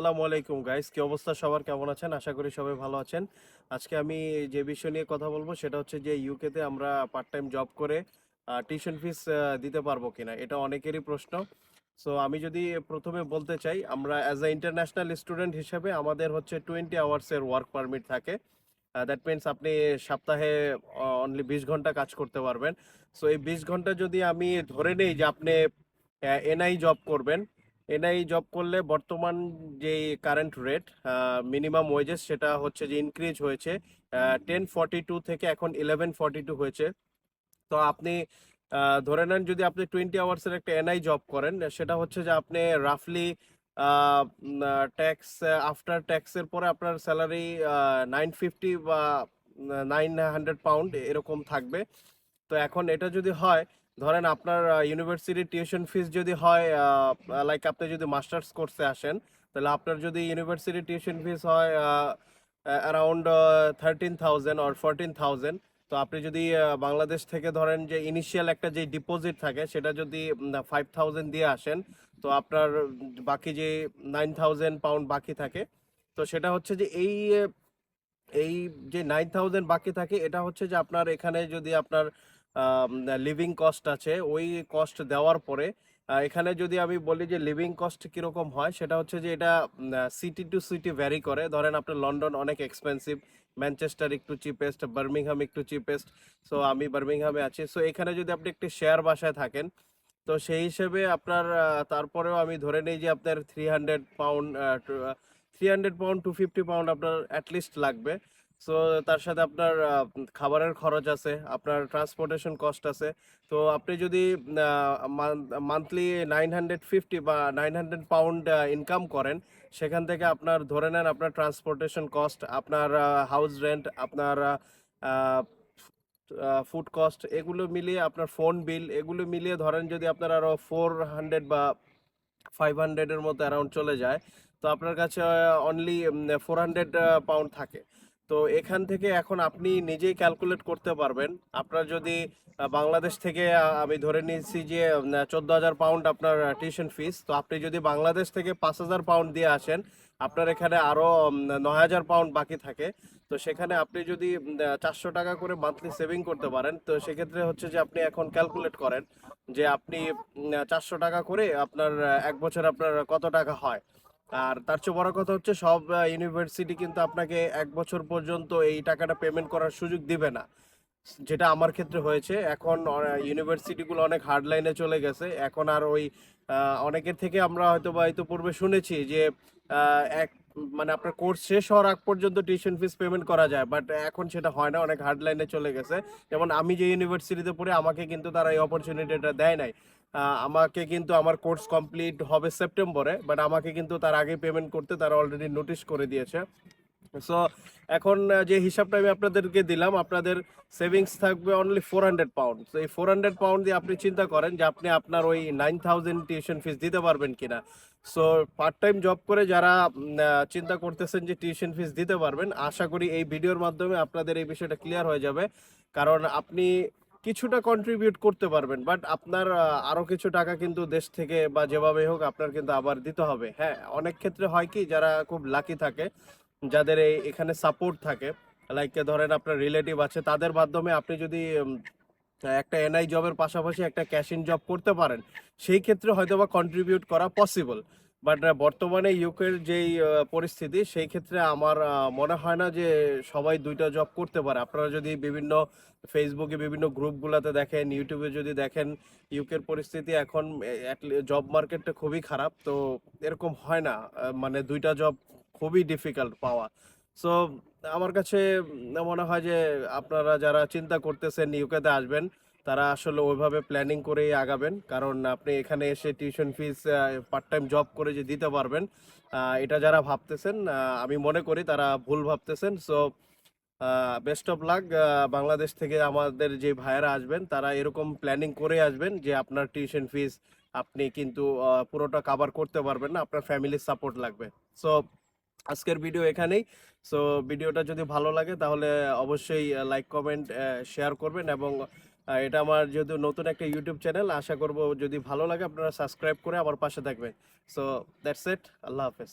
আসসালামু আলাইকুম গাইস কি অবস্থা সবার? কেমন আছেন? আশা করি সবাই ভালো আছেন। আজকে আমি যে বিষয় নিয়ে কথা বলব, সেটা হচ্ছে যে ইউকেতে আমরা পার্ট টাইম জব করে টিউশন ফিস দিতে পারব কিনা? এটা অনেকেরই প্রশ্ন। সো আমি যদি প্রথমে বলতে চাই, আমরা অ্যাজ এ ইন্টারন্যাশনাল স্টুডেন্ট হিসেবে আমাদের হচ্ছে টোয়েন্টি আওয়ার্সের ওয়ার্ক পারমিট থাকে। দ্যাট মিনস আপনি সপ্তাহে অনলি বিশ ঘণ্টা কাজ করতে পারবেন। সো এই বিশ ঘণ্টা যদি আমি ধরে নেই যে আপনি এনআই জব করবেন এনআই জব করলে বর্তমান যে কারেন্ট রেট মিনিমাম ওয়েজেস সেটা হচ্ছে যে ইনক্রিজ হয়েছে টেন ফর্টি টু থেকে এখন ইলেভেন ফর্টি টু হয়েছে। তো আপনি ধরে নেন যদি আপনি টোয়েন্টি আওয়ার্সের একটা এনআই জব করেন, সেটা হচ্ছে যে আপনি রাফলি ট্যাক্স আফটার ট্যাক্সের পরে আপনার স্যালারি নাইন ফিফটি বা নাইন হান্ড্রেড পাউন্ড এরকম থাকবে। তো এখন এটা যদি হয় ধরেন আপনার ইউনিভার্সিটির টিউশন ফিস যদি হয় লাইক আপনি যদি মাস্টার্স কোর্সে আসেন, তাহলে আপনার যদি ইউনিভার্সিটি টিউশন ফিস হয় around thirteen thousand or fourteen thousand তো আপনি যদি বাংলাদেশ থেকে ধরেন যে ইনিশিয়াল একটা যে ডিপোজিট থাকে, সেটা যদি ফাইভ থাউজেন্ড দিয়ে আসেন, তো আপনার বাকি যে নাইন থাউজেন্ড পাউন্ড বাকি থাকে, তো সেটা হচ্ছে যে এই এই যে নাইন থাউজেন্ড বাকি থাকে, এটা হচ্ছে যে আপনার এখানে যদি আপনার লিভিং কস্ট আছে। ওই কস্ট দেওয়ার পরে এখানে যদি আমি বলি যে লিভিং কস্ট কীরকম হয়, সেটা হচ্ছে যে এটা সিটি টু সিটি ভ্যারি করে। ধরেন আপনার লন্ডন অনেক এক্সপেন্সিভ ম্যানচেস্টার একটু চিপেস্ট বার্মিংহাম একটু চিপেস্ট সো আমি বার্মিংহামে আছি। সো এখানে যদি আপনি একটি শেয়ার বাসায় থাকেন, তো সেই হিসেবে আপনার তারপরেও আমি ধরে নিই যে আপনার three hundred pound three hundred pound two fifty pound আপনার অ্যাটলিস্ট লাগবে। সো তার সাথে আপনার খাবারের খরচ আছে, আপনার ট্রান্সপোর্টেশন কস্ট আছে। তো আপনি যদি মান্থলি নাইন হান্ড্রেড ফিফটি বা নাইন হান্ড্রেড পাউন্ড ইনকাম করেন, সেখান থেকে আপনার ধরে নেন আপনার ট্রান্সপোর্টেশন কস্ট আপনার হাউস রেন্ট আপনার ফুড কস্ট এগুলো মিলিয়ে আপনার ফোন বিল এগুলো মিলিয়ে ধরেন যদি আপনার আরও ফোর হান্ড্রেড বা ফাইভ হান্ড্রেডের মতো অ্যারাউন্ড চলে যায়, তো আপনার কাছে অনলি ফোর হান্ড্রেড পাউন্ড থাকে। তো এখান থেকে এখন আপনি নিজেই ক্যালকুলেট করতে পারবেন। আপনার যদি বাংলাদেশ থেকে আমি ধরে নিয়েছি যে চোদ্দ হাজার পাউন্ড আপনার টিউশন ফিস তো আপনি যদি বাংলাদেশ থেকে পাঁচ হাজার পাউন্ড দিয়ে আসেন, আপনার এখানে আরও নয় হাজার পাউন্ড বাকি থাকে। তো সেখানে আপনি যদি চারশো টাকা করে মান্থলি সেভিং করতে পারেন, তো সেক্ষেত্রে হচ্ছে যে আপনি এখন ক্যালকুলেট করেন যে আপনি চারশো টাকা করে আপনার এক বছর আপনার কত টাকা হয়। আর তার চেয়ে বড় কথা হচ্ছে সব ইউনিভার্সিটি কিন্তু আপনাকে এক বছর পর্যন্ত এই টাকাটা পেমেন্ট করার সুযোগ দিবে না। যেটা আমার ক্ষেত্রে হয়েছে, এখন ইউনিভার্সিটিগুলো অনেক হার্ড লাইনে চলে গেছে। এখন আর ওই অনেকের থেকে আমরা হয়তো বা হয়তো পূর্বে শুনেছি যে এক মানে আপনার কোর্স শেষ হওয়ার আগ পর্যন্ত টিউশন ফিস পেমেন্ট করা যায় বাট এখন সেটা হয় না, অনেক হার্ড লাইনে চলে গেছে। যেমন আমি যে ইউনিভার্সিটিতে পড়ি, আমাকে কিন্তু তারা এই অপরচুনিটিটা দেয় নাই। আমাকে কিন্তু আমার কোর্স কমপ্লিট হবে সেপ্টেম্বরে বাট আমাকে কিন্তু তার আগে পেমেন্ট করতে তারা অলরেডি নোটিশ করে দিয়েছে। সো এখন যে হিসাবটা আমি আপনাদেরকে দিলাম, আপনাদের সেভিংস থাকবে অনলি ফোর হান্ড্রেড পাউন্ড এই ফোর হান্ড্রেড পাউন্ড দিয়ে আপনি চিন্তা করেন যে আপনি আপনার ওই নাইন থাউজেন্ড টিউশন ফিস দিতে পারবেন কিনা। সো পার্ট টাইম জব করে যারা চিন্তা করতেছেন যে টিউশন ফিস দিতে পারবেন, আশা করি এই ভিডিওর মাধ্যমে আপনাদের এই বিষয়টা ক্লিয়ার হয়ে যাবে। কারণ আপনি কিছুটা কন্ট্রিবিউট করতে পারবেন বাট আপনার আরও কিছু টাকা কিন্তু দেশ থেকে বা যেভাবে হোক আপনার কিন্তু আবার দিতে হবে। হ্যাঁ অনেক ক্ষেত্রে হয় কি, যারা খুব লাকি থাকে যাদের এই এখানে সাপোর্ট থাকে লাইক ধরেন আপনার রিলেটিভ আছে, তাদের মাধ্যমে আপনি যদি একটা এনআই জবের পাশাপাশি একটা ক্যাশ ইন জব করতে পারেন, সেই ক্ষেত্রে হয়তো বা কন্ট্রিবিউট করা পসিবল বাট বর্তমানে ইউকের যেই পরিস্থিতি, সেই ক্ষেত্রে আমার মনে হয় না যে সবাই দুইটা জব করতে পারে। আপনারা যদি বিভিন্ন ফেসবুকে বিভিন্ন গ্রুপগুলোতে দেখেন ইউটিউবে যদি দেখেন ইউকের পরিস্থিতি এখন জব মার্কেটটা খুবই খারাপ, তো এরকম হয় না। মানে দুইটা জব খুবই ডিফিকাল্ট পাওয়া। সো আমার কাছে মনে হয় যে আপনারা যারা চিন্তা করতেছেন ইউকেতে আসবেন, তারা আসলে ওইভাবে প্ল্যানিং করেই আগাবেন। কারণ আপনি এখানে এসে tuition fees part time job করে যে দিতে পারবেন এটা যারা ভাবতেছেন আমি মনে করি তারা ভুল ভাবতেছেন। So best of luck Bangladesh থেকে আমাদের যে ভাইয়েরা আসবেন, তারা এরকম প্ল্যানিং করে আসবেন যে আপনার টিউশন ফিস আপনি কিন্তু পুরোটা কাভার করতে পারবেন না, আপনার ফ্যামিলির সাপোর্ট লাগবে। সো আজকের ভিডিও এখানেই। সো ভিডিওটা যদি ভালো লাগে, তাহলে অবশ্যই লাইক কমেন্ট শেয়ার করবেন এবং এটা আমার যেহেতু নতুন একটা ইউটিউব চ্যানেল আশা করব যদি ভালো লাগে, আপনারা সাবস্ক্রাইব করে আমার পাশে থাকবেন। সো দ্যাটস ইট আল্লাহ হাফেজ।